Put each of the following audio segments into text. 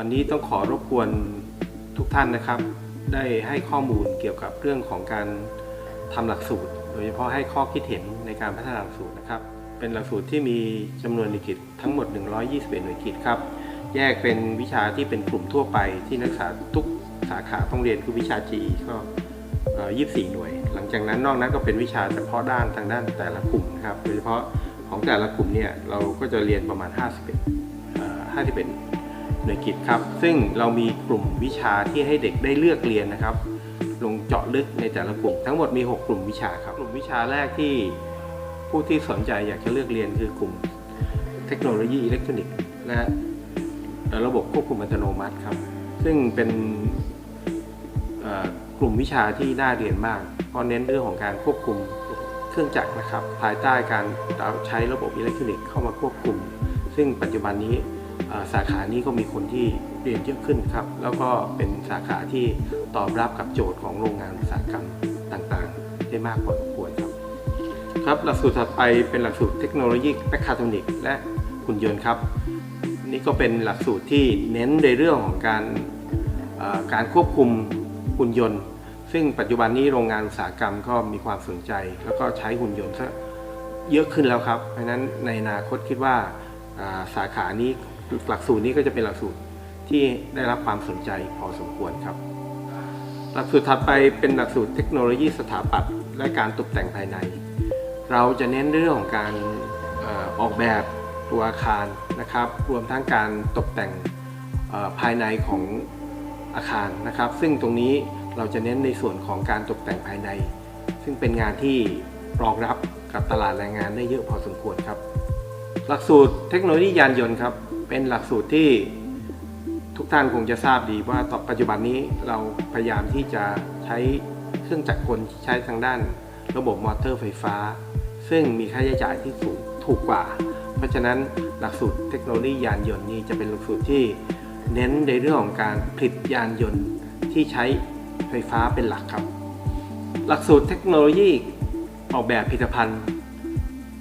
วันนี้ต้องขอรบกวนทุกท่านนะครับ ได้ให้ข้อมูลเกี่ยวกับเรื่องของการทำหลักสูตร โดยเฉพาะให้ข้อคิดเห็นในการพัฒนาหลักสูตรนะครับ เป็นหลักสูตรที่มีจำนวนหน่วยกิจทั้งหมด 121 หน่วยกิจครับ แยกเป็นวิชาที่เป็นกลุ่มทั่วไปที่นักศึกษาทุกสาขาต้องเรียนคือวิชา GE ก็ 24 หน่วย หลังจากนั้นนอกนั้นก็เป็นวิชาเฉพาะด้านทางด้านแต่ละกลุ่มนะครับ โดยเฉพาะของแต่ละกลุ่มเนี่ยเราก็จะเรียนประมาณ 51 51 หน่วยกิจครับ ซึ่งเรามีกลุ่มวิชาที่ให้เด็กได้เลือกเรียนนะครับ ลงเจาะลึกในแต่ละกลุ่มทั้งหมดมี 6 กลุ่มวิชาครับ กลุ่มวิชาแรกที่ผู้ที่สนใจอยากจะเลือกเรียนคือกลุ่มเทคโนโลยีอิเล็กทรอนิกส์และระบบควบคุมอัตโนมัติครับ ซึ่งเป็นกลุ่มวิชาที่น่าเรียนมาก เพราะเน้นเรื่องของการควบคุมเครื่องจักรนะครับ ภายใต้การใช้ระบบอิเล็กทรอนิกส์เข้ามาควบคุม ซึ่งปัจจุบันนี้ สาขานี้ก็มีคนที่เรียนเยอะขึ้นครับ แล้วก็เป็นสาขาที่ตอบรับกับโจทย์ของโรงงานอุตสาหกรรมต่างๆ ได้มากพอสมควรครับ ครับหลักสูตรถัดไปเป็นหลักสูตรเทคโนโลยีแมคคาทรอนิกและหุ่นยนต์ครับนี่ก็เป็นหลักสูตรที่เน้นในเรื่องของการการควบคุมหุ่นยนต์ ซึ่งปัจจุบันนี้โรงงานอุตสาหกรรมก็มีความสนใจ แล้วก็ใช้หุ่นยนต์ซะเยอะขึ้นแล้วครับ เพราะนั้นในอนาคตคิดว่าอ่าสาขานี้ หลักสูตรนี้ก็จะเป็นหลักสูตรที่ได้รับความสนใจพอสมควรครับ หลักสูตรถัดไปเป็นหลักสูตรเทคโนโลยีสถาปัตย์และการตกแต่งภายใน เราจะเน้นเรื่องของการออกแบบตัวอาคารนะครับ รวมทั้งการตกแต่งภายในของอาคารนะครับ ซึ่งตรงนี้เราจะเน้นในส่วนของการตกแต่งภายใน ซึ่งเป็นงานที่รองรับกับตลาดแรงงานได้เยอะพอสมควรครับ หลักสูตรเทคโนโลยียานยนต์ครับ เป็นหลักสูตรที่ทุกท่านคงจะทราบดีว่าต่อปัจจุบันนี้เราพยายามที่จะใช้เครื่องจักรกลใช้ทางด้านระบบมอเตอร์ไฟฟ้า ซึ่งมีค่าใช้จ่ายที่สูงถูกกว่า เพราะฉะนั้นหลักสูตรเทคโนโลยียานยนต์นี้จะเป็นหลักสูตรที่เน้นในเรื่องของการผลิตยานยนต์ที่ใช้ไฟฟ้าเป็นหลักครับ หลักสูตรเทคโนโลยีออกแบบผลิตภัณฑ์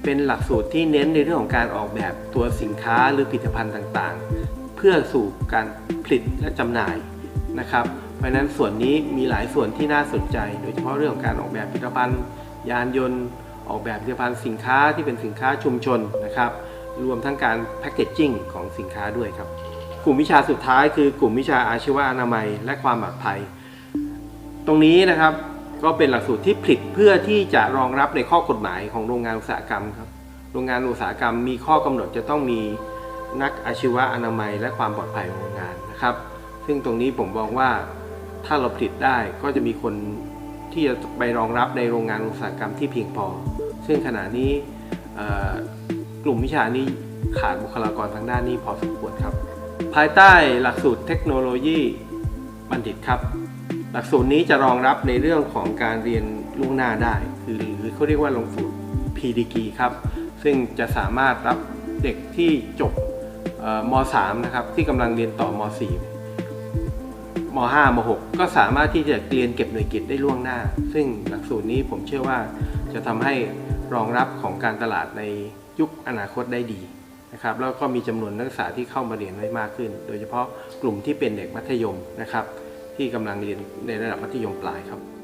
เป็นหลักสูตรที่เน้นในเรื่องของการออกแบบตัวสินค้าหรือผลิตภัณฑ์ต่างๆ เพื่อสู่การผลิตและจำหน่ายนะครับ เพราะฉะนั้นส่วนนี้มีหลายส่วนที่น่าสนใจ โดยเฉพาะเรื่องของการออกแบบผลิตภัณฑ์ ยานยนต์ ออกแบบผลิตภัณฑ์สินค้าที่เป็นสินค้าชุมชนนะครับ รวมทั้งการแพคเกจจิ้งของสินค้าด้วยครับ กลุ่มวิชาสุดท้ายคือกลุ่มวิชาอาชีวะอนามัย และความปลอดภัย ตรงนี้นะครับ ก็เป็นหลักสูตรที่ผลิตเพื่อที่จะรองรับในข้อกฎหมายของโรงงานอุตสาหกรรมครับ โรงงานอุตสาหกรรมมีข้อกำหนดจะต้องมีนักอาชีวะอนามัย และความปลอดภัยของโรงงานนะครับ ซึ่งตรงนี้ผมมองว่าถ้าเราผลิตได้ก็จะมีคนที่จะไปรองรับในโรงงานอุตสาหกรรมที่เพียงพอ ซึ่งขณะนี้กลุ่มวิชานี้ขาดบุคลากรทางด้านนี้พอสมควรครับ ภายใต้หลักสูตรเทคโนโลยีบัณฑิตครับ หลักสูตรนี้จะรองรับในเรื่องของการเรียนล่วงหน้าได้ คือหรือเขาเรียกว่าหลักสูตร PDG ครับ ซึ่งจะสามารถรับเด็กที่จบม .3 นะครับที่กำลังเรียนต่อม .4 ม .5 ม .6 ก็สามารถที่จะเรียนเก็บหน่วยกิตได้ล่วงหน้า ซึ่งหลักสูตรนี้ผมเชื่อว่าจะทำให้รองรับของการตลาดในยุคอนาคตได้ดีนะครับแล้วก็มีจำนวนนักศึกษาที่เข้ามาเรียนได้มากขึ้น โดยเฉพาะกลุ่มที่เป็นเด็กมัธยมนะครับ ที่กำลังเรียนในระดับมัธยมปลายครับ